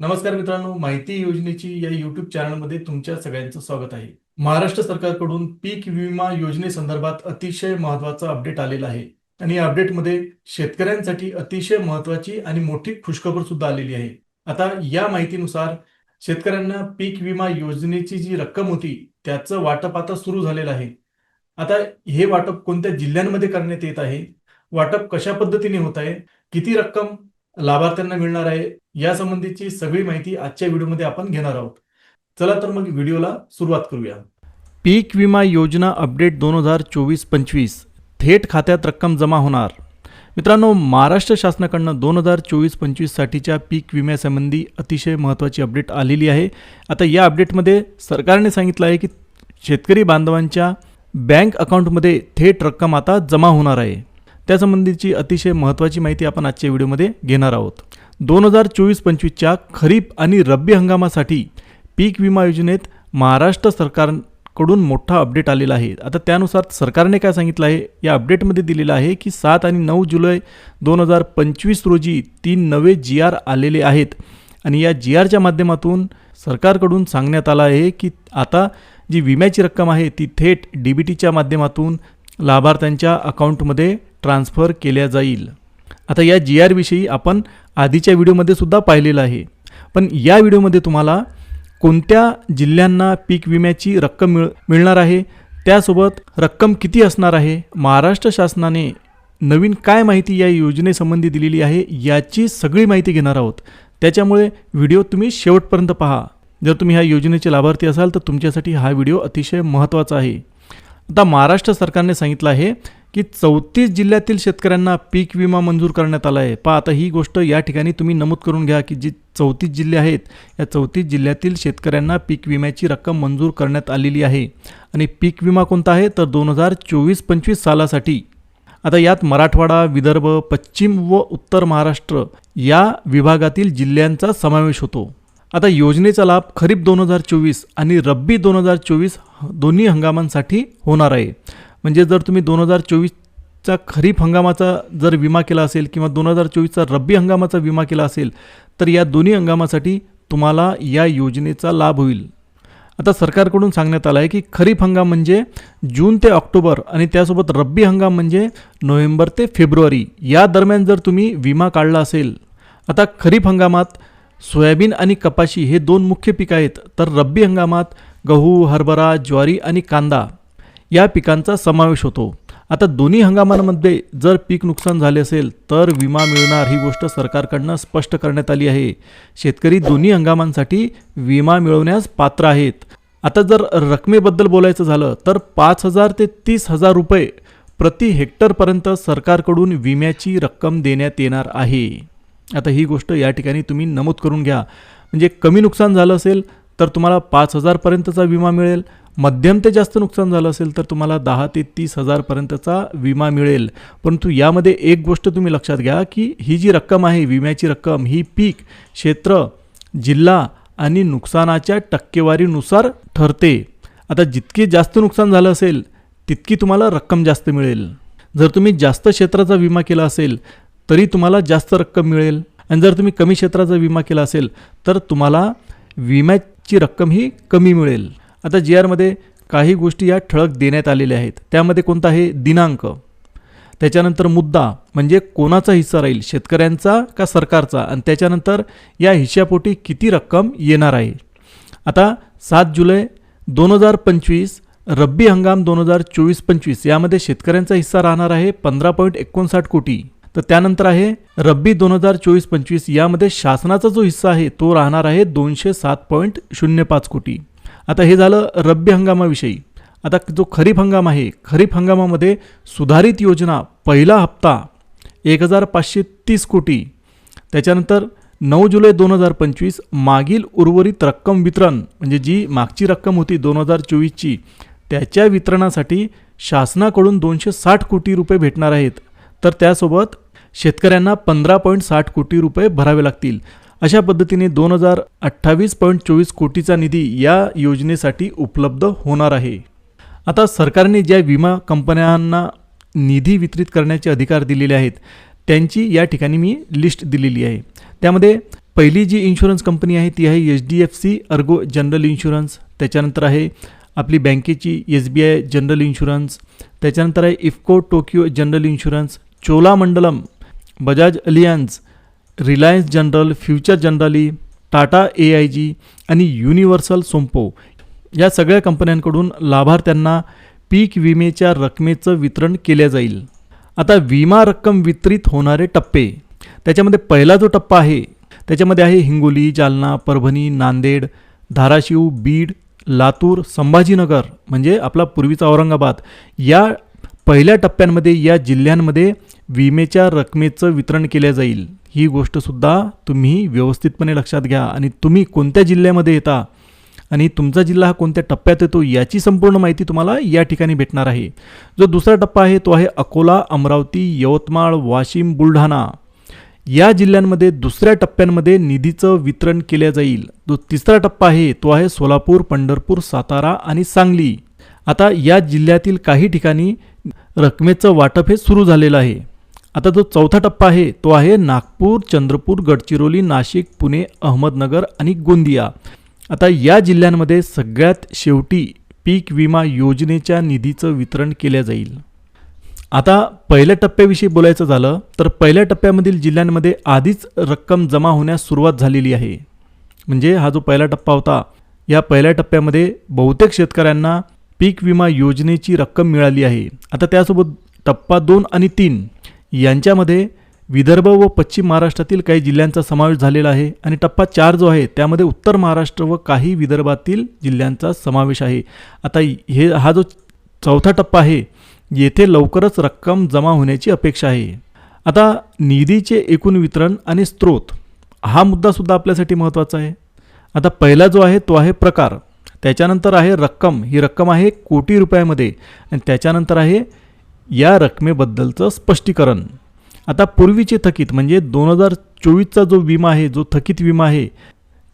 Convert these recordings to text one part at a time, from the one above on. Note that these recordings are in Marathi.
नमस्कार मित्रांनो माहिती योजनेची या युट्यूब चॅनलमध्ये तुमच्या सगळ्यांचं स्वागत आहे. महाराष्ट्र सरकारकडून पीक विमा योजनेसंदर्भात अतिशय महत्त्वाचा अपडेट आलेला आहे. आणि या अपडेटमध्ये शेतकऱ्यांसाठी अतिशय महत्वाची आणि मोठी खुशखबर सुद्धा आलेली आहे. आता या माहितीनुसार शेतकऱ्यांना पीक विमा योजनेची जी रक्कम होती त्याचं वाटप आता सुरू झालेलं आहे. आता हे वाटप कोणत्या जिल्ह्यांमध्ये करण्यात येत आहे? वाटप कशा पद्धतीने होत आहे? किती रक्कम लाभार्थ्यांना मिळणार आहे. या संबंधीची सगळी माहिती आजच्या व्हिडिओमध्ये आपण घेणार आहोत. चला तर मग व्हिडिओला सुरुवात करूया. पीक विमा योजना अपडेट दोन हजार चोवीस पंचवीस. थेट खात्यात रक्कम जमा होणार. मित्रांनो महाराष्ट्र शासनाकडनं दोन हजार चोवीस पंचवीससाठीच्या पीक विम्यासंबंधी अतिशय महत्त्वाची अपडेट आलेली आहे. आता या अपडेटमध्ये सरकारने सांगितलं आहे की शेतकरी बांधवांच्या बँक अकाउंटमध्ये थेट रक्कम आता जमा होणार आहे. त्यासंबंधीची अतिशय महत्त्वाची माहिती आपण आजच्या व्हिडिओमध्ये घेणार आहोत. दोन हजार चोवीस पंचवीसच्या खरीप आणि रब्बी हंगामासाठी पीक विमा योजनेत महाराष्ट्र सरकारकडून मोठा अपडेट आलेला आहे. आता त्यानुसार सरकारने काय सांगितलं आहे? या अपडेटमध्ये दिलेलं आहे की सात आणि नऊ जुलै दोन हजार पंचवीस रोजी तीन नवे जी आर आलेले आहेत. आणि या जी आरच्या माध्यमातून सरकारकडून सांगण्यात आलं आहे की आता जी विम्याची रक्कम आहे ती थेट डी बी टीच्या माध्यमातून लाभार्थ्यांच्या अकाउंटमध्ये ट्रान्स्फर केल्या जाईल. आता या जी आरविषयी आपण आधीच्या व्हिडिओमध्ये सुद्धा पाहिलेलं आहे. पण या व्हिडिओमध्ये तुम्हाला कोणत्या जिल्ह्यांना पीक विम्याची रक्कम मिळ मिळणार आहे? त्यासोबत रक्कम किती असणार आहे? महाराष्ट्र शासनाने नवीन काय माहिती या योजनेसंबंधी दिलेली आहे याची सगळी माहिती घेणार आहोत. त्याच्यामुळे व्हिडिओ तुम्ही शेवटपर्यंत पहा. जर तुम्ही ह्या योजनेचे लाभार्थी असाल तर तुमच्यासाठी हा व्हिडिओ अतिशय महत्त्वाचा आहे. आता महाराष्ट्र सरकारने सांगितलं आहे की चौतीस जिल्ह्यातील शेतकऱ्यांना पीक विमा मंजूर करण्यात आला आहे. पहा आता ही गोष्ट या ठिकाणी तुम्ही नमूद करून घ्या की जी चौतीस जिल्हे आहेत या चौतीस जिल्ह्यातील शेतकऱ्यांना पीक विम्याची रक्कम मंजूर करण्यात आलेली आहे. आणि पीक विमा कोणता आहे? तर दोन हजार चोवीस पंचवीस सालासाठी. आता यात मराठवाडा विदर्भ पश्चिम व उत्तर महाराष्ट्र या विभागातील जिल्ह्यांचा समावेश होतो. आता योजनेचा लाभ खरीप दोन हजार चोवीस आणि रब्बी दोन हजार चोवीस दोन्ही हंगामांसाठी होणार आहे. म्हणजे जर तुम्ही दोन हजार चोवीसचा खरीप हंगामाचा जर विमा केला असेल किंवा दोन हजार चोवीसचा रब्बी हंगामाचा विमा केला असेल तर या दोन्ही हंगामासाठी तुम्हाला या योजनेचा लाभ होईल. आता सरकारकडून सांगण्यात आलं आहे की खरीप हंगाम म्हणजे जून ते ऑक्टोबर आणि त्यासोबत रब्बी हंगाम म्हणजे नोव्हेंबर ते फेब्रुवारी. या दरम्यान जर तुम्ही विमा काढला असेल आता खरीप हंगामात सोयाबीन आणि कपाशी हे दोन मुख्य पिकं आहेत तर रब्बी हंगामात गहू हरभरा ज्वारी आणि कांदा. या पिकांचा समावेश होतो. आता दोन्ही हंगामांमध्ये जर पीक नुकसान झाले असेल तर विमा मिळणार ही गोष्ट सरकारकडनं स्पष्ट करण्यात आली आहे. शेतकरी दोन्ही हंगामांसाठी विमा मिळवण्यास पात्र आहेत. आता जर रकमेबद्दल बोलायचं झालं तर पाच हजार ते तीस हजार रुपये प्रति हेक्टरपर्यंत सरकारकडून विम्याची रक्कम देण्यात येणार आहे. आता ही गोष्ट या ठिकाणी तुम्ही नमूद करून घ्या. म्हणजे कमी नुकसान झालं असेल तर तुम्हाला पाच हजारपर्यंतचा विमा मिळेल. मध्यम ते जास्त नुकसान झालं असेल तर तुम्हाला दहा ते तीस हजारपर्यंतचा विमा मिळेल. परंतु यामध्ये एक गोष्ट तुम्ही लक्षात घ्या की ही जी रक्कम आहे विम्याची रक्कम ही पीक क्षेत्र जिल्हा आणि नुकसानाच्या टक्केवारीनुसार ठरते. आता जितके जास्त नुकसान झालं असेल तितकी तुम्हाला रक्कम जास्त मिळेल. जर तुम्ही जास्त क्षेत्राचा विमा केला असेल तरी तुम्हाला जास्त रक्कम मिळेल. आणि जर तुम्ही कमी क्षेत्राचा विमा केला असेल तर तुम्हाला विम्या रक्कम ही कमी मिळेल. आता जी आरमध्ये काही गोष्टी या ठळक देण्यात आलेल्या आहेत. त्यामध्ये कोणता आहे दिनांक त्याच्यानंतर मुद्दा म्हणजे कोणाचा हिस्सा राहील शेतकऱ्यांचा का सरकारचा आणि त्याच्यानंतर या हिश्शापोटी किती रक्कम येणार आहे. आता सात जुलै दोन हजार पंचवीस रब्बी हंगाम दोन हजार चोवीस पंचवीस यामध्ये शेतकऱ्यांचा हिस्सा राहणार आहे पंधरा पॉईंट एकोणसाठ कोटी. तर त्यानंतर आहे रब्बी दोन हजार चोवीस पंचवीस यामध्ये शासनाचा जो हिस्सा आहे तो राहणार आहे दोनशे सात पॉईंट शून्य पाच कोटी. आता हे झालं रब्बी हंगामाविषयी. आता जो खरीप हंगाम आहे खरीप हंगामामध्ये सुधारित योजना पहिला हप्ता एक हजार पाचशे तीस कोटी. त्याच्यानंतर नऊ जुलै दोन हजार पंचवीस मागील उर्वरित रक्कम वितरण म्हणजे जी मागची रक्कम होती दोन हजार चोवीसची त्याच्या वितरणासाठी शासनाकडून दोनशे साठ कोटी रुपये भेटणार आहेत. तर त्यासोबत शेतकऱ्यांना पंधरा पॉईंट साठ कोटी रुपये भरावे लागतील. अशा पद्धतीने दोन हजार अठ्ठावीस पॉईंट चोवीस कोटीचा निधी या योजनेसाठी उपलब्ध होणार आहे. आता सरकारने ज्या विमा कंपन्यांना निधी वितरित करण्याचे अधिकार दिलेले आहेत त्यांची या ठिकाणी मी लिस्ट दिलेली आहे. त्यामध्ये पहिली जी इन्शुरन्स कंपनी आहे ती आहे H D F C ERGO general insurance त्याच्यानंतर आहे आपली बँकेची S B I general insurance त्याच्यानंतर आहे IFFCO Tokio general insurance Cholamandalam Bajaj Allianz Reliance general Future Generali Tata A I G आणि युनिव्हर्सल सोम्पो या सगळ्या कंपन्यांकडून लाभार्थ्यांना पीक विमेच्या रकमेचं वितरण केले जाईल. आता विमा रक्कम वितरित होणारे टप्पे. त्याच्यामध्ये पहिला जो टप्पा आहे त्याच्यामध्ये आहे हिंगोली जालना परभणी नांदेड धाराशिव बीड लातूर संभाजीनगर म्हणजे आपला पूर्वीचा औरंगाबाद. या पहिल्या टप्प्यांमध्ये या जिल्ह्यांमध्ये विमेच्या रकमेचं वितरण केल्या जाईल. ही गोष्टसुद्धा तुम्ही व्यवस्थितपणे लक्षात घ्या आणि तुम्ही कोणत्या जिल्ह्यामध्ये येता आणि तुमचा जिल्हा हा कोणत्या टप्प्यात येतो याची संपूर्ण माहिती तुम्हाला या ठिकाणी भेटणार आहे. जो दुसरा टप्पा आहे तो आहे अकोला अमरावती यवतमाळ वाशिम बुलढाणा. या जिल्ह्यांमध्ये दुसऱ्या टप्प्यांमध्ये निधीचं वितरण केल्या जाईल. जो तिसरा टप्पा आहे तो आहे सोलापूर पंढरपूर सातारा आणि सांगली. आता या जिल्ह्यातील काही ठिकाणी रकमेचं वाटप हे सुरू झालेलं आहे. आता जो चौथा टप्पा आहे तो आहे नागपूर चंद्रपूर गडचिरोली नाशिक पुणे अहमदनगर आणि गोंदिया. आता या जिल्ह्यांमध्ये सगळ्यात शेवटी पीक विमा योजनेच्या निधीचं वितरण केल्या जाईल. आता पहिल्या टप्प्याविषयी बोलायचं झालं तर पहिल्या टप्प्यामधील जिल्ह्यांमध्ये आधीच रक्कम जमा होण्यास सुरुवात झालेली आहे. म्हणजे हा जो पहिला टप्पा होता या पहिल्या टप्प्यामध्ये बहुतेक शेतकऱ्यांना पीक विमा योजनेची रक्कम मिळाली आहे. आता त्यासोबत टप्पा दोन आणि तीन यांच्यामध्ये विदर्भ व पश्चिम महाराष्ट्रातील काही जिल्ह्यांचा समावेश झालेला आहे आणि टप्पा चार जो आहे त्यामध्ये उत्तर महाराष्ट्र व काही विदर्भातील जिल्ह्यांचा समावेश आहे. आता हे हा जो चौथा टप्पा आहे येथे लवकरच रक्कम जमा होण्याची अपेक्षा आहे. आता निधीचे एकूण वितरण आणि स्रोत हा मुद्दासुद्धा आपल्यासाठी महत्त्वाचा आहे. आता पहिला जो आहे तो आहे प्रकार. त्याच्यानंतर आहे रक्कम. ही रक्कम आहे कोटी रुपयामध्ये. आणि त्याच्यानंतर आहे या रकमेबद्दलचं स्पष्टीकरण. आता पूर्वीचे थकीत म्हणजे दोन हजार चोवीसचा जो विमा आहे जो थकीत विमा आहे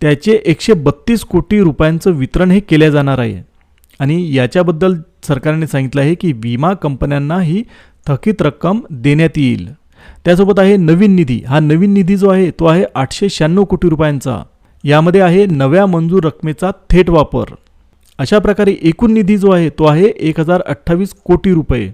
त्याचे एकशे बत्तीस कोटी रुपयांचं वितरण हे केले जाणार आहे. आणि याच्याबद्दल सरकारने सांगितलं आहे की विमा कंपन्यांना ही थकीत रक्कम देण्यात येईल. त्यासोबत आहे नवीन निधी. हा नवीन निधी जो आहे तो आहे आठशे शहाण्णव कोटी रुपयांचा. यामध्ये आहे नव्या मंजूर रकमेचा थेट वापर. अशा प्रकारे एकूण निधी जो आहे तो आहे एक हजार अठ्ठावीस कोटी रुपये.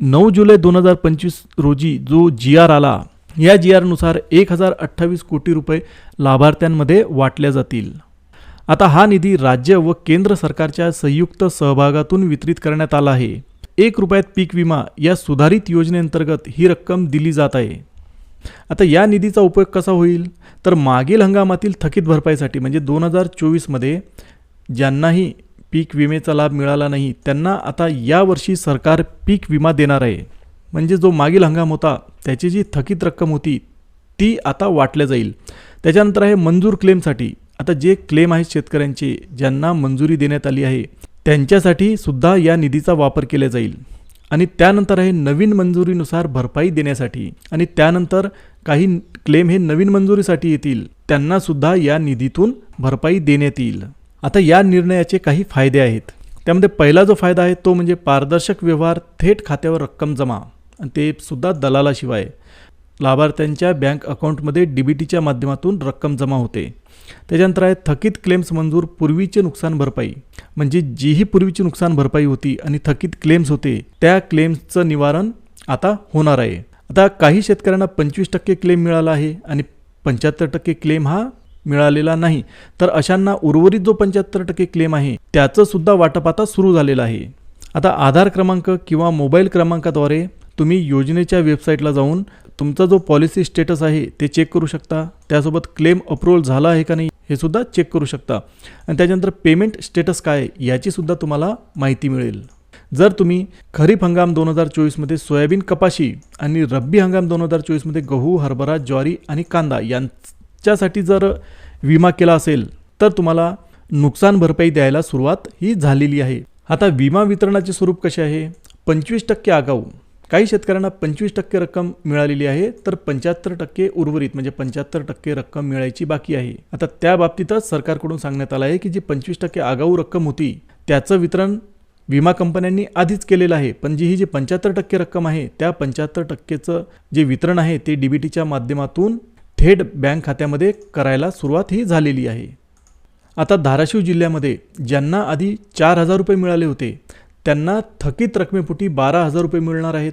नऊ जुलै दोन हजार पंचवीस रोजी जो जी आर आला या जी आरनुसार एक हजार अठ्ठावीस कोटी रुपये लाभार्थ्यांमध्ये वाटल्या जातील. आता हा निधी राज्य व केंद्र सरकारच्या संयुक्त सहभागातून वितरित करण्यात आला आहे. एक रुपयात पीक विमा या सुधारित योजनेअंतर्गत ही रक्कम दिली जात आहे. आता या निधीचा उपयोग कसा होईल? तर मागील हंगामातील थकीत भरपाईसाठी म्हणजे दोन हजार चोवीसमध्ये ज्यांनाही पीक विमेचा लाभ मिळाला नाही त्यांना आता यावर्षी सरकार पीक विमा देणार आहे. म्हणजे जो मागील हंगाम होता त्याची जी थकीत रक्कम होती ती आता वाटल्या जाईल. त्याच्यानंतर आहे मंजूर क्लेमसाठी. आता जे क्लेम आहेत शेतकऱ्यांचे ज्यांना मंजुरी देण्यात आली आहे त्यांच्यासाठी सुद्धा या निधीचा वापर केला जाईल. आणि त्यानंतर आहे नवीन मंजुरीनुसार भरपाई देण्यासाठी. आणि त्यानंतर काही क्लेम हे नवीन मंजुरीसाठी येतील. त्यांना सुद्धा या निधीतून भरपाई देण्यात येईल. आता या निर्णयाचे काही फायदे आहेत. त्यामध्ये पहिला जो फायदा आहे तो म्हणजे पारदर्शक व्यवहार थेट खात्यावर रक्कम जमा. आणि ते सुद्धा दलालाशिवाय. लाभार्थ्यांच्या बँक अकाउंटमध्ये डी बी टीच्या माध्यमातून रक्कम जमा होते. त्याच्यानंतर आहे थकीत क्लेम्स मंजूर पूर्वीचे नुकसान भरपाई. म्हणजे जीही पूर्वीची नुकसान भरपाई होती आणि थकीत क्लेम्स होते त्या क्लेम्सचं निवारण आता होणार आहे. आता काही शेतकऱ्यांना पंचवीस टक्के क्लेम मिळाला आहे आणि पंच्याहत्तर टक्के क्लेम हा मिळालेला नाही. तर अशांना उर्वरित जो पंच्याहत्तर टक्के क्लेम आहे त्याचं सुद्धा वाटप आता सुरू झालेलं आहे. आता आधार क्रमांक किंवा मोबाईल क्रमांकाद्वारे तुम्ही योजनेच्या वेबसाईटला जाऊन तुमचा जो पॉलिसी स्टेटस आहे ते चेक करू शकता. त्यासोबत क्लेम अप्रूव्हल झाला आहे का नाही हे सुद्धा चेक करू शकता. आणि त्याच्यानंतर पेमेंट स्टेटस काय याचीसुद्धा तुम्हाला माहिती मिळेल. जर तुम्ही खरीप हंगाम दोन हजार चोवीसमध्ये सोयाबीन कपाशी आणि रब्बी हंगाम दोन हजार चोवीसमध्ये गहू हरभरा ज्वारी आणि कांदा यांच्यासाठी जर विमा केला असेल तर तुम्हाला नुकसान भरपाई द्यायला सुरुवात ही झालेली आहे. आता विमा वितरणाचे स्वरूप कसे आहे? पंचवीस टक्के आगाऊ. काही शेतकऱ्यांना पंचवीस टक्के रक्कम मिळालेली आहे तर पंच्याहत्तर टक्के उर्वरित म्हणजे पंच्याहत्तर टक्के रक्कम मिळायची बाकी आहे. आता त्या बाबतीतच सरकारकडून सांगण्यात आलं आहे की जी पंचवीस टक्के आगाऊ रक्कम होती त्याचं वितरण विमा कंपन्यांनी आधीच केलेलं आहे. पण जी ही जी पंच्याहत्तर टक्के रक्कम आहे त्या पंच्याहत्तर टक्केचं जे वितरण आहे ते डी बी टीच्या माध्यमातून थेट बँक खात्यामध्ये करायला सुरुवात ही झालेली आहे. आता धाराशिव जिल्ह्यामध्ये ज्यांना आधी चार हजार रुपये मिळाले होते त्यांना थकीत रकमेपोटी बारा हजार रुपये मिळणार आहेत.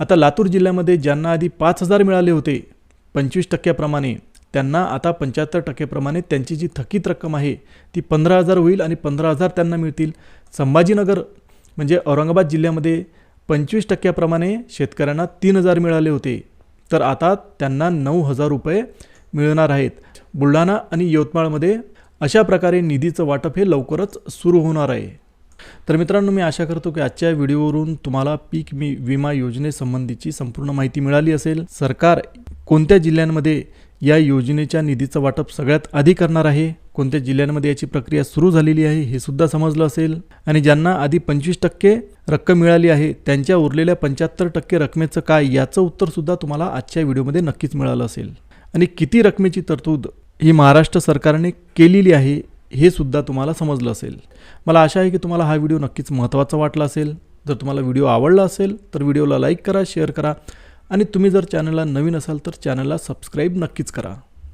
आता लातूर जिल्ह्यामध्ये ज्यांना आधी पाच हजार मिळाले होते पंचवीस टक्क्याप्रमाणे त्यांना आता पंच्याहत्तर टक्केप्रमाणे त्यांची जी थकीत रक्कम आहे ती पंधरा हजार होईल आणि पंधरा हजार त्यांना मिळतील. संभाजीनगर म्हणजे औरंगाबाद जिल्ह्यामध्ये पंचवीस टक्क्याप्रमाणे शेतकऱ्यांना तीन हजार मिळाले होते. तर आता त्यांना नऊ हजार रुपये मिळणार आहेत. बुलढाणा आणि यवतमाळमध्ये अशा प्रकारे निधीचं वाटप हे लवकरच सुरू होणार आहे. तर मित्रांनो मी आशा करतो की आजच्या व्हिडिओवरून तुम्हाला पीक मी विमा योजनेसंबंधीची संपूर्ण माहिती मिळाली असेल. सरकार कोणत्या जिल्ह्यांमध्ये या योजनेच्या निधीचं वाटप सगळ्यात आधी करणार आहे कोणत्या जिल्ह्यांमध्ये याची प्रक्रिया सुरू झालेली आहे हे सुद्धा समजलं असेल. आणि ज्यांना आधी पंचवीस टक्के रक्कम मिळाली आहे त्यांच्या उरलेल्या पंच्याहत्तर टक्के रकमेचं काय याचं उत्तरसुद्धा तुम्हाला आजच्या व्हिडिओमध्ये नक्कीच मिळालं असेल. आणि किती रकमेची तरतूद ही महाराष्ट्र सरकारने केलेली आहे हे सुद्धा तुम्हाला समजलं असेल. मला आशा आहे की तुम्हाला हा व्हिडिओ नक्कीच महत्त्वाचा वाटला असेल. जर तुम्हाला व्हिडिओ आवडला असेल तर व्हिडिओला लाईक करा शेअर करा आणि तुम्ही जर चॅनलला नवीन असाल तर चॅनलला सबस्क्राईब नक्कीच करा.